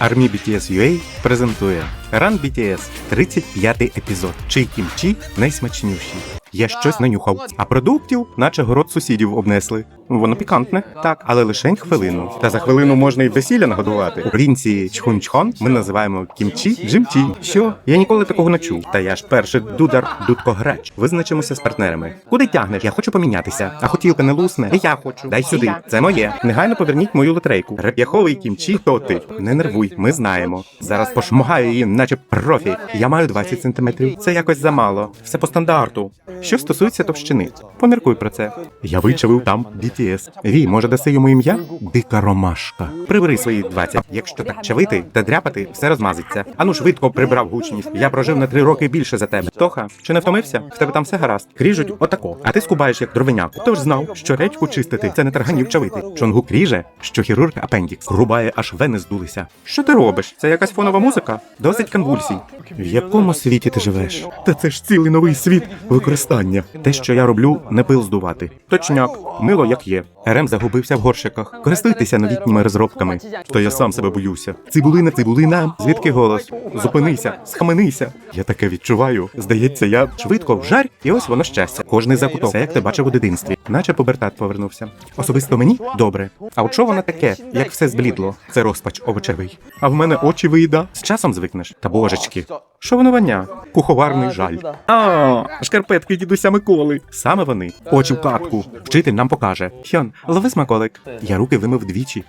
Армі BTS UA презентує Run BTS 35 епізод. Чий кімчі найсмачніші. Я щось нанюхав, а продуктів, наче город сусідів обнесли. Воно пікантне, так, але лишень хвилину. Та за хвилину можна і весілля нагодувати. У провінції Чхунчхон ми називаємо кімчі джимчі. Що? Я ніколи такого не чув. Та я ж перший дудар дудкограч. Визначимося з партнерами. Куди тягнеш? Я хочу помінятися. А хотілка не лусне. І я хочу. Дай сюди. Це моє. Негайно поверніть мою лотрейку. Реп'яховий кімчі, хто ти? Не нервуй, ми знаємо. Зараз пошмагаю її, наче профі. Я маю 20 сантиметрів. Це якось замало. Все по стандарту. Що стосується товщини, поміркуй про це. Я вичавив там BTS. Ві, може даси йому ім'я? Дика ромашка. Прибери свої 20. Якщо так чавити та дряпати, все розмазиться. Ану швидко прибрав гучність. Я прожив на три роки більше за тебе. Тоха, чи не втомився? В тебе там все гаразд. Кріжуть отако. А ти скубаєш як дровиняк. Тож знав, що речку чистити це не тарганів чавити. Чонгук ріже, що хірург апендікс. Рубає, аж вени здулися. Що ти робиш? Це якась фонова музика? Досить конвульсій. В якому світі ти живеш? Та це ж цілий новий світ використання. Те, що я роблю, не пил здувати. Точняк, мило як є є. РМ загубився в горщиках. Користуйтеся новітніми розробками. То я сам себе боюся. Цибулина, цибулина. Звідки голос? Зупинися, схаменися. Я таке відчуваю. Здається, я швидко вжарь, і ось воно щастя. Кожний закуток. Це як ти бачив у дитинстві. Наче пубертат повернувся. Особисто мені добре. А от що воно таке, як все зблідло? Це розпач овочевий. А в мене очі виїда. З часом звикнеш. Та божечки. Що воно воня? Куховарний жаль. А, шкарпетки дідуся Миколи. Саме вони. Очі в катку. Вчитель нам покаже. Хьон, лови смаколик. Я руки вимив двічі.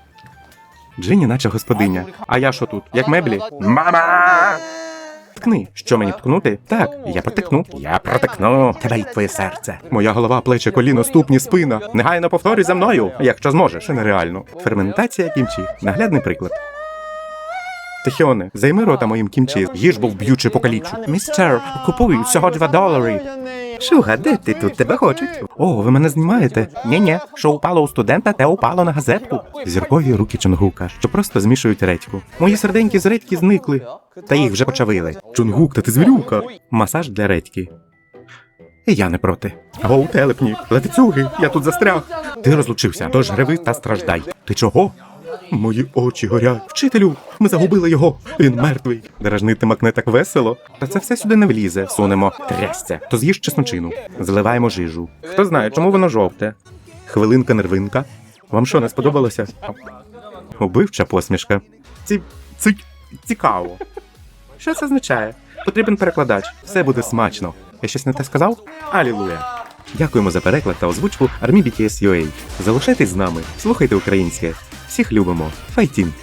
Джині, наче господиня. А я що тут? Як меблі? Мама! Ткни. Що мені ткнути? Так, я протикну. Я протикну. Тебе й твоє серце. Моя голова, плече, коліно, ступні, спина. Негайно повторюй за мною, якщо зможеш. Це нереально. Ферментація кімчі. Наглядний приклад. Тихіоне, займи рота моїм кімчі. Їж бо вб'ючи покалічу. Містер, купуй всього два долари. Шуга, де ти тут тебе хочуть? О, ви мене знімаєте? Ні-ні, що упало у студента, те упало на газетку. Зіркові руки Чонгука, що просто змішують редьку. Мої серденькі з редьки зникли. Та їх вже почавили. Чонгук, та ти звірюка. Масаж для редьки. І я не проти. Гоу, телепні, летицюги, я тут застряг. Ти розлучився, тож гриви та страждай. Ти чого? Мої очі горять. Вчителю, ми загубили його. Він мертвий. Дражнити макне так весело. Та це все сюди не влізе. Сунемо трясця. То з'їж чесночину. Заливаємо жижу. Хто знає, чому воно жовте? Хвилинка нервинка. Вам що, не сподобалося? Убивча посмішка. Ці... Ці... цікаво. Що це означає? Потрібен перекладач. Все буде смачно. Я щось не те сказав? Алілуя. Дякуємо за переклад та озвучку Армі BTS UA. Залишайтесь з нами, слухайте українське. Всіх любимо. Файтін!